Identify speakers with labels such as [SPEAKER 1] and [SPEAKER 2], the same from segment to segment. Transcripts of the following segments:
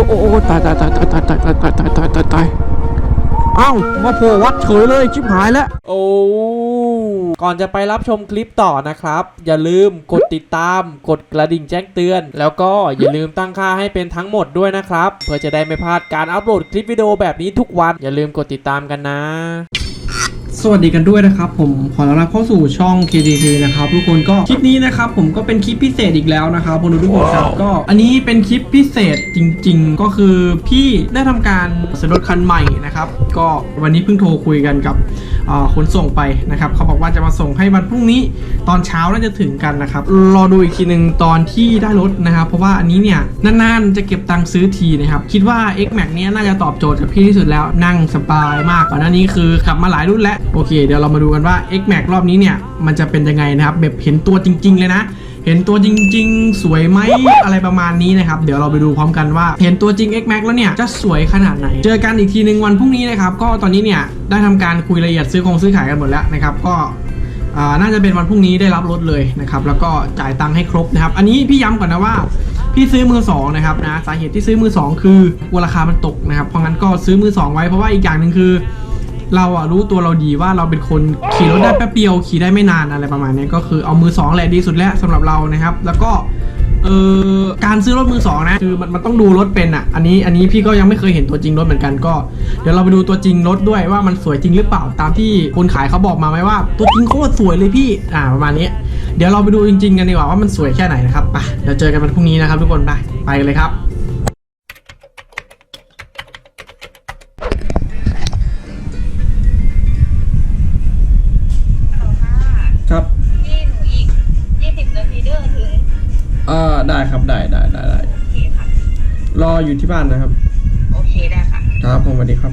[SPEAKER 1] อ้โอ้โอ้ตายตายตายตายตายตายตายตายตายตายตายตายเอ้ามาโผล่วัดเฉยเลยชิบหายแล้ว
[SPEAKER 2] โอ้ก่อนจะไปรับชมคลิปต่อนะครับ อย่าลืมกดติดตาม กดกระดิ่งแจ้งเตือน แล้วก็อย่าลืมตั้งค่าให้เป็นทั้งหมดด้วยนะครับ เพื่อจะได้ไม่พลาดการอัปโหลดคลิปวิดีโอแบบนี้ทุกวัน อย่าลืมกดติดตามกันนะ
[SPEAKER 3] สวัสดีกันด้วยนะครับ ผมขอต้อนรับเข้าสู่ช่อง KTK นะครับทุกคนก็คลิปนี้นะครับผมก็เป็นคลิปพิเศษอีกแล้วนะครับคนดูทุกคนครับก็อันนี้เป็นคลิปพิเศษจริง ๆ ก็คือพี่ได้ทำการซื้อรถคันใหม่นะครับ ก็วันนี้เพิ่งโทรคุยกันกับอ่าขนส่งไปนะครับเขาบอกว่าจะมาส่งให้วันพรุ่งนี้ตอนเช้าน่าจะถึงกันนะครับรอดูอีกทีหนึ่งตอนที่ได้รถนะครับ เพราะว่าอันนี้เนี่ยนานๆจะเก็บตังค์ซื้อทีนะครับคิดว่า X Max เนี้ยน่าจะตอบโจทย์กับพี่ที่สุดแล้วนั่งสบายมากก่อนหน้านี้คือขับมาหลายรุ่นแล้วโอเค เดี๋ยวเรามาดูกันว่า X Max รอบนี้เนี่ย มันจะเป็นยังไงนะครับ แบบเห็นตัวจริง ๆ เลยนะ เห็นตัวจริง ๆ สวยไหมอะไรประมาณนี้นะครับ เดี๋ยวเราไปดูพร้อมกันว่า เห็นตัวจริง X Max แล้วเนี่ย จะสวยขนาดไหน เจอกันอีกทีหนึ่งวันพรุ่งนี้นะครับ ก็ตอนนี้เนี่ยได้ทำการคุยรายละเอียดซื้อคงซื้อขายกันหมดแล้วนะครับ ก็น่าจะเป็นวันพรุ่งนี้ได้รับรถเลยนะครับ แล้วก็จ่ายตังค์ให้ครบนะครับ อันนี้พี่ย้ำก่อนนะว่าพี่ซื้อมือสองนะครับนะสาเหตุที่ซื้อมือสองคือกลัวราคามันตกนะครับเพราะงั้นก็ซื้อมือสองไว้เพราะว่าอีกอย่างหนึ่งคือ เราอะรู้ตัวเราดีว่าเราเป็นคนขี่รถได้แป๊บเดียวขี่ได้ไม่นานอะไรประมาณนี้ก็คือเอามือสองแหละดีสุดแล้วสำหรับเรานะครับ แล้วก็เออการซื้อรถมือสองนะคือมันมันต้องดูรถเป็นอะอันนี้อันนี้พี่ก็ยังไม่เคยเห็นตัวจริงรถเหมือนกันก็ เดี๋ยวเราไปดูตัวจริงรถด้วยว่ามันสวยจริงหรือเปล่าตามที่คนขายเขาบอกมาไหมว่า ตัวจริงโคตรสวยเลยพี่อ่าประมาณนี้ เดี๋ยวเราไปดูจริง ๆ กันดีกว่าว่ามันสวยแค่ไหนนะครับไปเดี๋ยวเจอกันวันพรุ่งนี้นะครับทุกคนไปไปเลยครับ
[SPEAKER 4] อ่า
[SPEAKER 3] ได้ครับได้ได้ได้ได้
[SPEAKER 4] โอเคค่ะ
[SPEAKER 3] รออยู่ที่บ้านนะครับ
[SPEAKER 4] โอเคได้ค่ะ
[SPEAKER 3] ครับผมสวัสดีครับ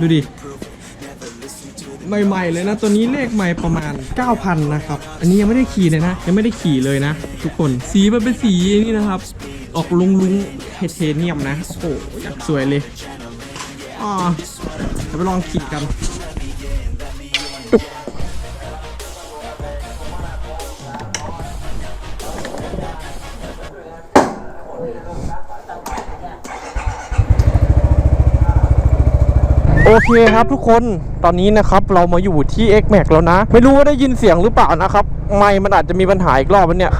[SPEAKER 3] ดูดิ ใหม่ๆเลยนะ ตัวนี้เลขใหม่ประมาณ 9,000 นะครับ อันนี้ยังไม่ได้ขี่เลยนะ ยังไม่ได้ขี่เลยนะ ทุกคน สีมันเป็นสีนี่นะครับ ออกลุงลุงเทเนียมนะ โอ้โหอยากสวยเลยอ่าเดี๋ยวไปลองขี่กัน
[SPEAKER 1] โอเคครับทุกคนตอนนี้นะครับเรามาอยู่ที่ X Max แล้วนะ ไม่รู้ว่าได้ยินเสียงหรือเปล่านะครับ ไม่มันอาจจะมีปัญหาอีกรอบเนี่ย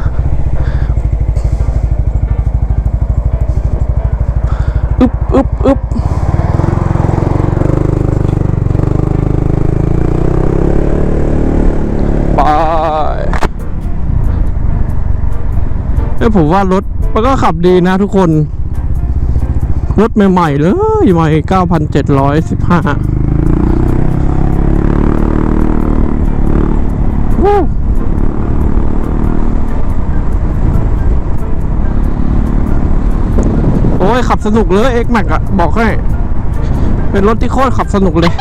[SPEAKER 1] อึบอึบอึบไปเอ้ยผมว่ารถมันก็ขับดีนะทุกคน รถใหม่ๆเลยใหม่9,715วู้โอ้ย ขับสนุกเลย X Max อะบอกให้ เป็นรถที่โคตรขับสนุกเลย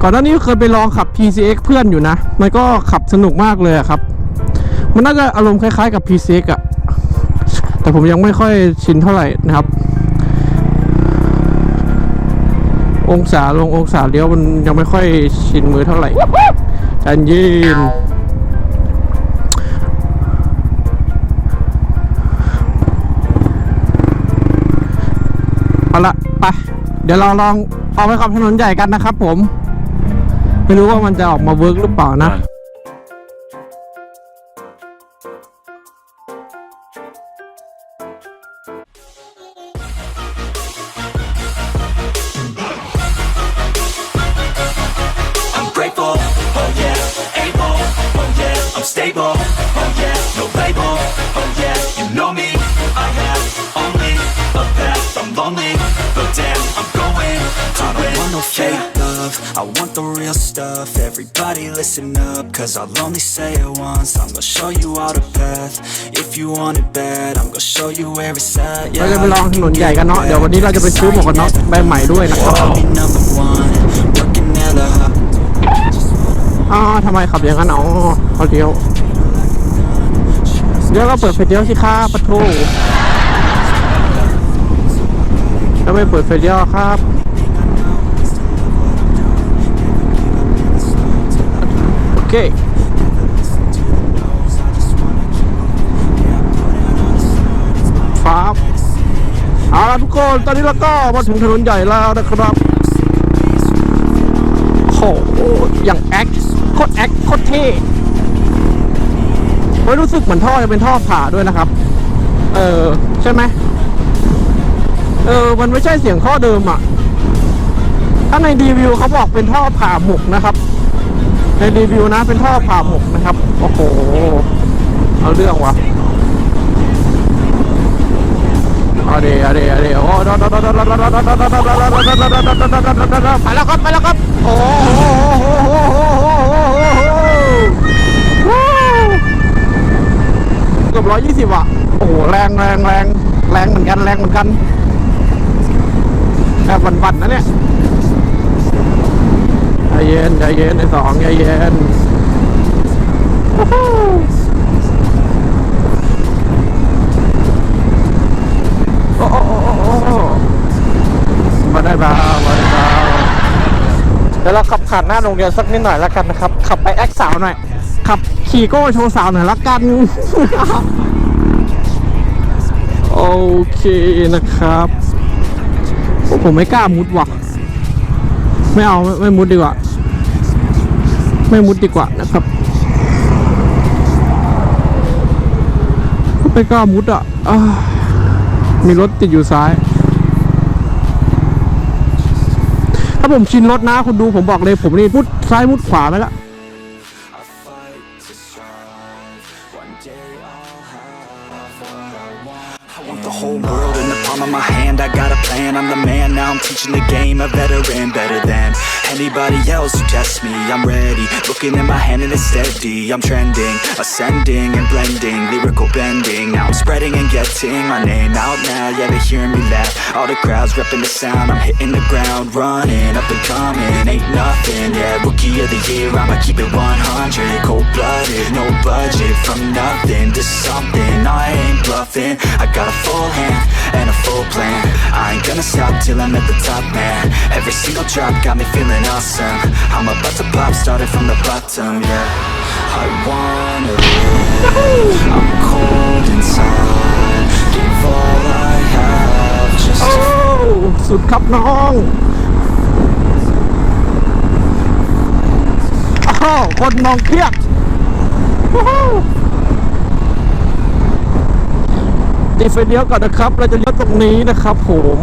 [SPEAKER 1] ก่อนหน้านี้เคยไปลองขับ PCX เพื่อนอยู่นะ มันก็ขับสนุกมากเลยครับ มันน่าจะอารมณ์คล้ายๆกับ PCX อะ แต่ผมยังไม่ค่อยชินเท่าไหร่นะครับ องศาลงองศาเลี้ยวมันยังไม่ค่อยชินมือเท่าไหร่ใจเย็นเอาละไปเดี๋ยวเราลองเอาไปขับถนนใหญ่กันนะครับผม ไม่รู้ว่ามันจะออกมาเวิร์กหรือเปล่านะ
[SPEAKER 5] I'm stable. Oh yeah, no label. Oh yeah, you know me. I have only a path. I'm lonely, but damn, I'm going to I don't want no fake love. I want the real stuff. Everybody listen up, cause I'll only say it once. I'm gonna show you all the path. If you want it bad, I'm gonna show you where it's at.
[SPEAKER 3] เราจะไปลองถนนใหญ่กันเนาะ เดี๋ยววันนี้เราจะไปซื้อหมวกกันน็อกใบใหม่ด้วยนะครับ
[SPEAKER 5] I'll be number one, working hella hard.
[SPEAKER 3] อ๋อทำไมขับอย่างนั้นอ๋อเขาเดียวเดี๋ยวก็เปิดไฟเดียวสิครับปะโทแล้วไม่เปิดไฟเดียวครับโอเคครับเอาละทุกคนตอนนี้เราก็มาถึงถนนใหญ่แล้วนะครับโอ้โหอย่างแอค โคตรแอคโคตรเท่ไม่รู้สึกเหมือนท่อจะเป็นท่อผ่าด้วยนะครับ เออ ใช่ไหมเออ มันไม่ใช่เสียงท่อเดิมอะ ถ้าในรีวิวเขาบอกเป็นท่อผ่าหมกนะครับ ในรีวิวนะเป็นท่อผ่าหมกนะครับ โอ้โห เอาเรื่องวะเอาเดี๋ยวเอาเดี๋ยวเอาเดี๋ยวโอ้ไปแล้วครับไปแล้วครับ โอ้โห อบร้อยยี่สิบอะ โอ้โหแรงแรงแรงแรงเหมือนกันแรงเหมือนกันแบบบันๆนะเนี่ยใจเย็นใจเย็นไอ้สองใจเย็นโอ้โหโอ้โอ้โอ้มาได้เบามาได้เบาเดี๋ยวเราขับผ่านหน้าโรงเรียนสักนิดหน่อยแล้วกันนะครับ ขับไปแอคสาวหน่อย ขับขี่โก้โชว์สาวหน่อยละกัน โอเคนะครับผมไม่กล้ามุดว่ะ ไม่เอาไม่ไม่มุดดีกว่า ไม่มุดดีกว่านะครับไม่กล้ามุดอะอ่ามีรถติดอยู่ซ้าย ถ้าผมชินรถนะคุณดูผมบอกเลยผมนี่มุดซ้ายมุดขวาไปแล้ว
[SPEAKER 5] I want the whole world in the palm of my hand. I got a plan. I'm the man. Now I'm teaching the game. A veteran, better than anybody else who tests me. I'm ready. Looking at my hand and it's steady. I'm trending, ascending and blending. Lyrical bending. Now I'm spreading and getting my name out now. Yeah, they hearing me laugh. All the crowds repping the sound. I'm hitting the ground, running up and coming. Ain't nothing. Yeah, rookie of the year. I'ma keep it 100. Cold blooded, no budget. From nothing to something. I ain't bluffing. I got a full hand and a full plan. I ain't gonna stop till I'm at the top, man. Every single drop got me feeling awesome. I'm about to pop, started from the bottom, yeah. I wanna live. I'm cold inside. Give all I have just
[SPEAKER 3] โอ้ สุดครับน้องอ้าวคนมองเครียด ติดไฟเลี้ยวก่อนนะครับ เราจะเลี้ยวตรงนี้นะครับผม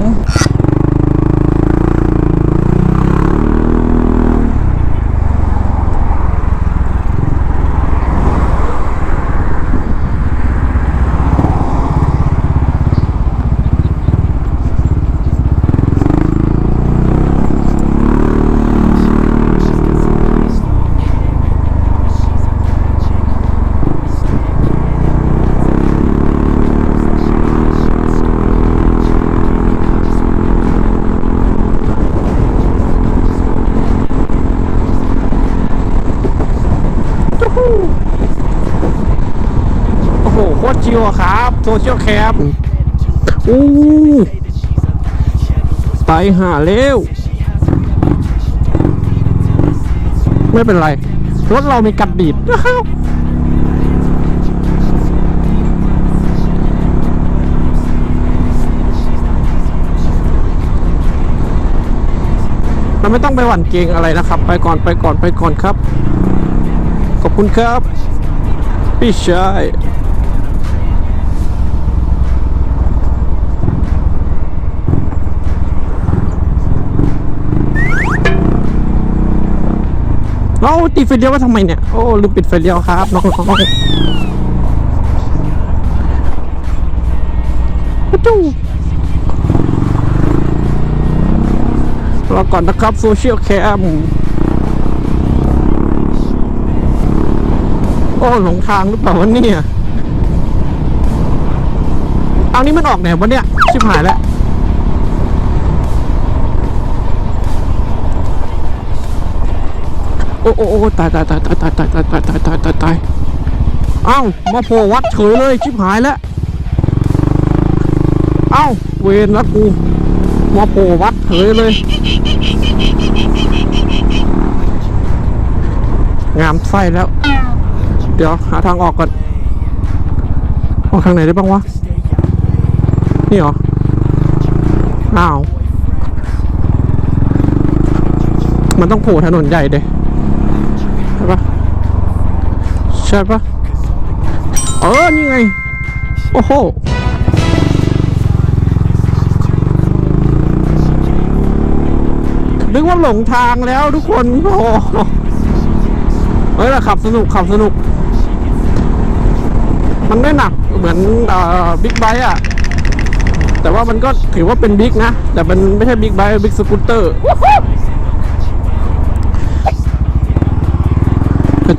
[SPEAKER 3] ชิวครับโซเชียลแคมอู้ไปหาเร็ว ไม่เป็นไร รถเรามีกัดดีดเราไม่ต้องไปหวั่นเกรงอะไรนะครับ ไปก่อนไปก่อนไปก่อนครับ ขอบคุณครับ พี่ชาย เราติดไฟเลี้ยวไว้ทำไมเนี่ย โอ้ลืมปิดไฟเลี้ยวครับน้องๆอะจูรอก่อนนะครับโซเชียลแคมโอ้หลงทางหรือเปล่าวะเนี่ย เอานี้มันออกไหนวะเนี่ย ชิบหายแล้ว โอ้โอ้ตายตายตายตายตายตายตายตายตายตายตายตายเอ้ามาโผล่วัดเฉยเลยชิบหายแล้วเอ้าเวรละกูมาโผล่วัดเฉยเลย งามไส้แล้ว เดี๋ยวหาทางออกก่อนออกทางไหนได้บ้างวะ นี่เหรอ อ้าว มันต้องโผล่ถนนใหญ่เด้ ใช่ปะ ใช่ปะเออ นี่ไง โอ้โหนึกว่าหลงทางแล้วทุกคนโอ้เฮ้ยแต่ขับสนุกขับสนุก มันไม่หนักเหมือนบิ๊กไบค์อะแต่ว่ามันก็ถือว่าเป็นบิ๊กนะ แต่มันไม่ใช่บิ๊กไบค์บิ๊กสกูตเตอร์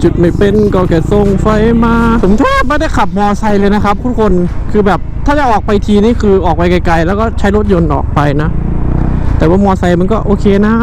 [SPEAKER 3] จุดไม่เป็นก็แค่ส่งไฟมา ผมแทบไม่ได้ขับมอไซค์เลยนะครับทุกคนคือแบบถ้าจะออกไปทีนี่คือออกไปไกลๆ แล้วก็ใช้รถยนต์ออกไปนะ แต่ว่ามอไซค์มันก็โอเคนะ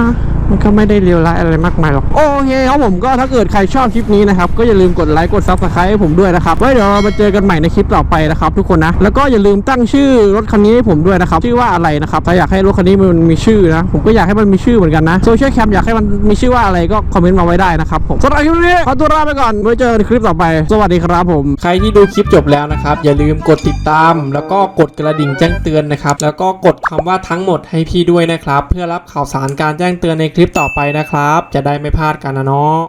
[SPEAKER 3] มันก็ไม่ได้เลวร้ายอะไรมากมายหรอกโอเคครับผมก็ถ้าเกิดใครชอบคลิปนี้นะครับ ก็อย่าลืมกดไลค์กดซับสไครต์ให้ผมด้วยนะครับไว้เดี๋ยวเรามาเจอกันใหม่ในคลิปต่อไปนะครับทุกคนนะแล้วก็อย่าลืมตั้งชื่อรถคันนี้ให้ผมด้วยนะครับชื่อว่าอะไรนะครับถ้าอยากให้รถคันนี้มันมีชื่อนะ ผมก็อยากให้มันมีชื่อเหมือนกันนะโซเชียลแคมอยากให้มันมีชื่อว่าอะไรก็คอมเมนต์มาไว้ได้นะครับผมสำหรับคลิปนี้ขอตัวลาไปก่อนไว้เจอกันในคลิปต่อไป สวัสดีครับผม
[SPEAKER 2] ใครที่ดูคลิปจบแล้วนะครับ อย่าลืมกดติดตาม แล้วก็กดกระดิ่งแจ้งเตือนนะครับแล้วก็กดคำว่าทั้งหมดให้พี่ด้วยนะครับเพื่อรับข่าวสารการแจ้งเตือนในคลิปต่อไปนะครับ จะได้ไม่พลาดกันนะเนาะ